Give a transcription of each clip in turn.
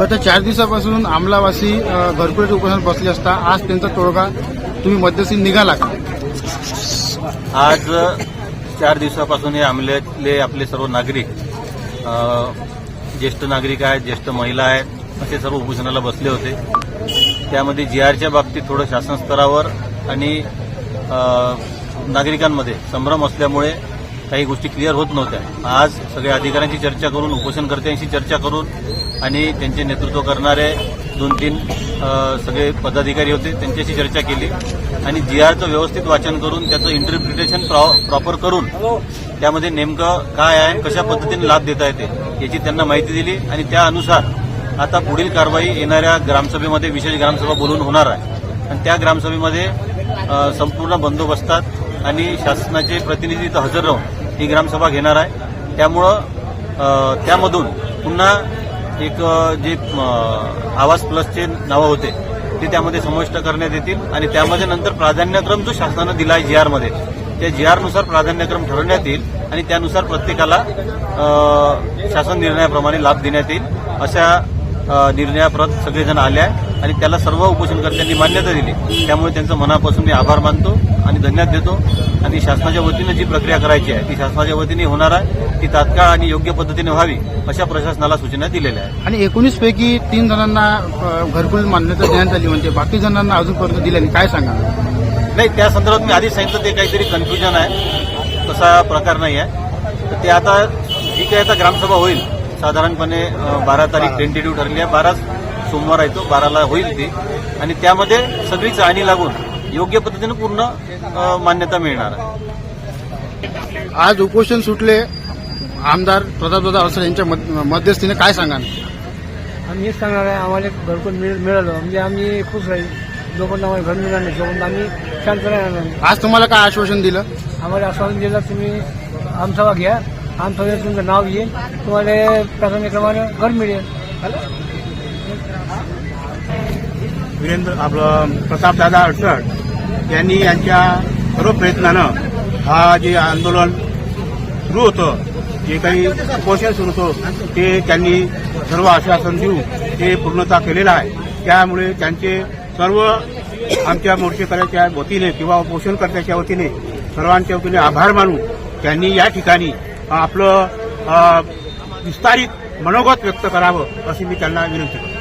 गत चार दिवसापासून आमलावासी अ, घरकुलाचे उपोषण बसले असता आज त्यांचा तोडगा तुम्ही मध्यस्थी निघाला का? आज चार दिवसापासून हे आमल्यातले आपले सर्व नागरिक ज्येष्ठ नागरिक आहेत ज्येष्ठ महिला आहेत असे सर्व उपोषणाला बसले होते. त्यामध्ये जी आरच्या बाबतीत थोडं शासन स्तरावर आणि नागरिकांमध्ये संभ्रम असल्यामुळे काही गोष्टी क्लिअर होत नव्हत्या. आज सगळ्या अधिकाऱ्यांशी चर्चा करून उपोषणकर्त्यांशी चर्चा करून आणि त्यांचे नेतृत्व करणारे दोन तीन सगळे पदाधिकारी होते त्यांच्याशी चर्चा केली. आणि जी आरचं व्यवस्थित वाचन करून त्याचं इंटरप्रिटेशन प्रॉपर करून त्यामध्ये नेमकं काय आहे कशा पद्धतीने लाभ देता येते याची त्यांना माहिती दिली आणि त्या अनुसार आता पुढील कारवाई येणाऱ्या ग्रामसभेमध्ये विशेष ग्रामसभा बोलून होणार आहे. आणि त्या ग्रामसभेमध्ये संपूर्ण बंदोबस्तात आणि शासनाचे प्रतिनिधी इथं हजर राहून ही ग्रामसभा घेणार आहे. त्यामुळं त्यामधून पुन्हा एक जे आवास प्लसचे नावं होते ते त्यामध्ये समाविष्ट करण्यात येतील. आणि त्यामध्ये नंतर प्राधान्यक्रम जो शासनानं दिला आहे जी आरमध्ये त्या जी आरनुसार प्राधान्यक्रम ठरवण्यात येईल आणि त्यानुसार प्रत्येकाला शासन निर्णयाप्रमाणे लाभ देण्यात येईल अशा निर्णयाप्रत सगळेजण आले आहे आणि त्याला सर्व उपोषणकर्त्यांनी मान्यता दिली. त्यामुळे त्यांचं मनापासून मी आभार मानतो आणि धन्यवाद देतो. आणि शासनाच्या वतीनं जी प्रक्रिया करायची आहे ती शासनाच्या वतीने होणार आहे ती तात्काळ आणि योग्य पद्धतीने व्हावी अशा प्रशासनाला सूचना दिलेल्या आहेत. आणि एकोणीस पैकी तीन जणांना घरकुल मान्यता देण्यात आली म्हणजे बाकी जणांना अजूनपर्यंत दिली नाही. काय सांगा नाही त्या संदर्भात मी आधीच सांगितलं ते काहीतरी कन्फ्युजन आहे. तसा प्रकार नाही आहे. तर ते आता जी काही आता ग्रामसभा होईल. साधारणपणे बारा तारीख टेंटेटिव्ह ठरली आहे. बारा सोमवार आहे तो बाराला होईल ती. आणि त्यामध्ये सगळी चाळणी लागून योग्य पद्धतीने पूर्ण मान्यता मिळणार आहे. आज उपोषण सुटले. आमदार प्रतापदादा अडसर यांच्या मध- मध्यस्थीने काय सांगाल? आम्ही हेच सांगणार आहे आम्हाला घरकुल मिळ मिळालं. म्हणजे आम्ही खुश राहील जोपर्यंत आम्हाला घर मिळणार नाही. तोपर्यंत आम्ही शांत राहणार नाही. आज तुम्हाला काय आश्वासन दिलं? आम्हाला आश्वासन दिलं तुम्ही आमसभा घ्या. आमसभेत तुमचं नाव येईल तुम्हाला प्राधान्यक्रमाने घर मिळेल. वीरेंद्र आपलं प्रतापदादा अडसड यांनी यांच्या सर्व प्रयत्नानं हा जे आंदोलन सुरू होतं जे काही उपोषण सुरू होतं ते त्यांनी सर्व आश्वासन देऊन ते पूर्णता केलेलं आहे. त्यामुळे त्यांचे सर्व आमच्या मोर्चेकऱ्याच्या वतीने किंवा उपोषणकर्त्याच्या वतीने सर्वांच्या वतीने आभार मानून त्यांनी या ठिकाणी आपलं विस्तारित मनोगत व्यक्त करावं अशी मी त्यांना विनंती करतो.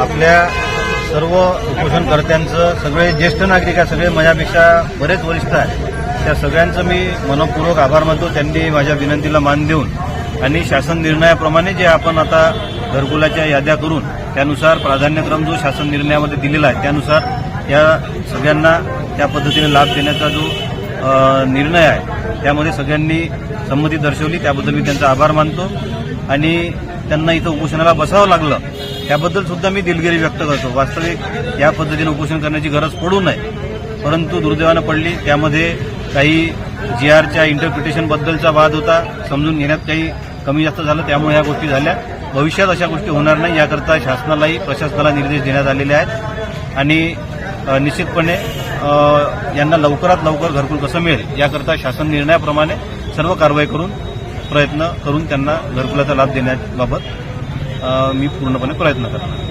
आपल्या सर्व उपोषणकर्त्यांचं सगळे ज्येष्ठ नागरिक आहे सगळे माझ्यापेक्षा बरेच वरिष्ठ आहे त्या सगळ्यांचं मी मनपूर्वक आभार मानतो. त्यांनी माझ्या विनंतीला मान देऊन आणि शासन निर्णयाप्रमाणे जे आपण आता घरकुलाच्या याद्या करून त्यानुसार प्राधान्यक्रम जो शासन निर्णयामध्ये दिलेला आहे त्यानुसार या सगळ्यांना त्या पद्धतीने लाभ देण्याचा जो निर्णय आहे त्यामध्ये सगळ्यांनी संमती दर्शवली. त्याबद्दल मी त्यांचा आभार मानतो. आणि त्यांना इथं उपोषणाला बसावं लागलं त्याबद्दल सुद्धा मी दिलगिरी व्यक्त करतो. वास्तविक या पद्धतीने उपोषण करण्याची गरज पडू नये परंतु दुर्दैवानं पडली. त्यामध्ये काही जी आरच्या इंटरप्रिटेशनबद्दलचा वाद होता. समजून घेण्यात काही कमी जास्त झालं. त्यामुळे ह्या गोष्टी झाल्या. भविष्यात अशा गोष्टी होणार नाही. याकरता शासनालाही प्रशासनाला निर्देश देण्यात आलेले आहेत. आणि निश्चितपणे यांना लवकरात लवकर घरकुल कसं मिळेल याकरता शासन निर्णयाप्रमाणे सर्व कारवाई करून प्रयत्न करून त्यांना घरकुलाचा लाभ देण्याबाबत मी पूर्णपणे प्रयत्न करणार.